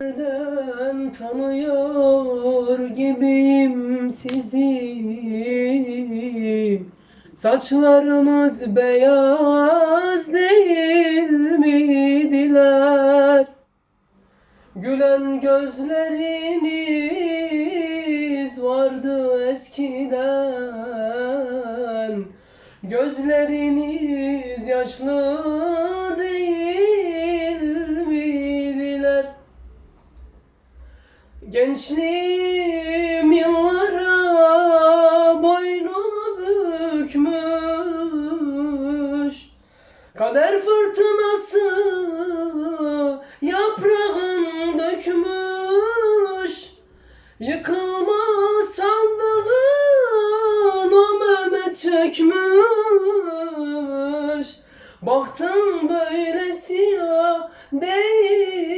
Nereden tanıyor gibiyim sizi. Saçlarınız beyaz değil miydiler Gülen gözleriniz vardı eskiden. Gözleriniz yaşlı Gençliğim yıllara boynunu bükmüş. Kader fırtınası yaprağın dökmüş. Yıkılma sandığın o Mehmet çekmiş Baktım böylesi ya değil.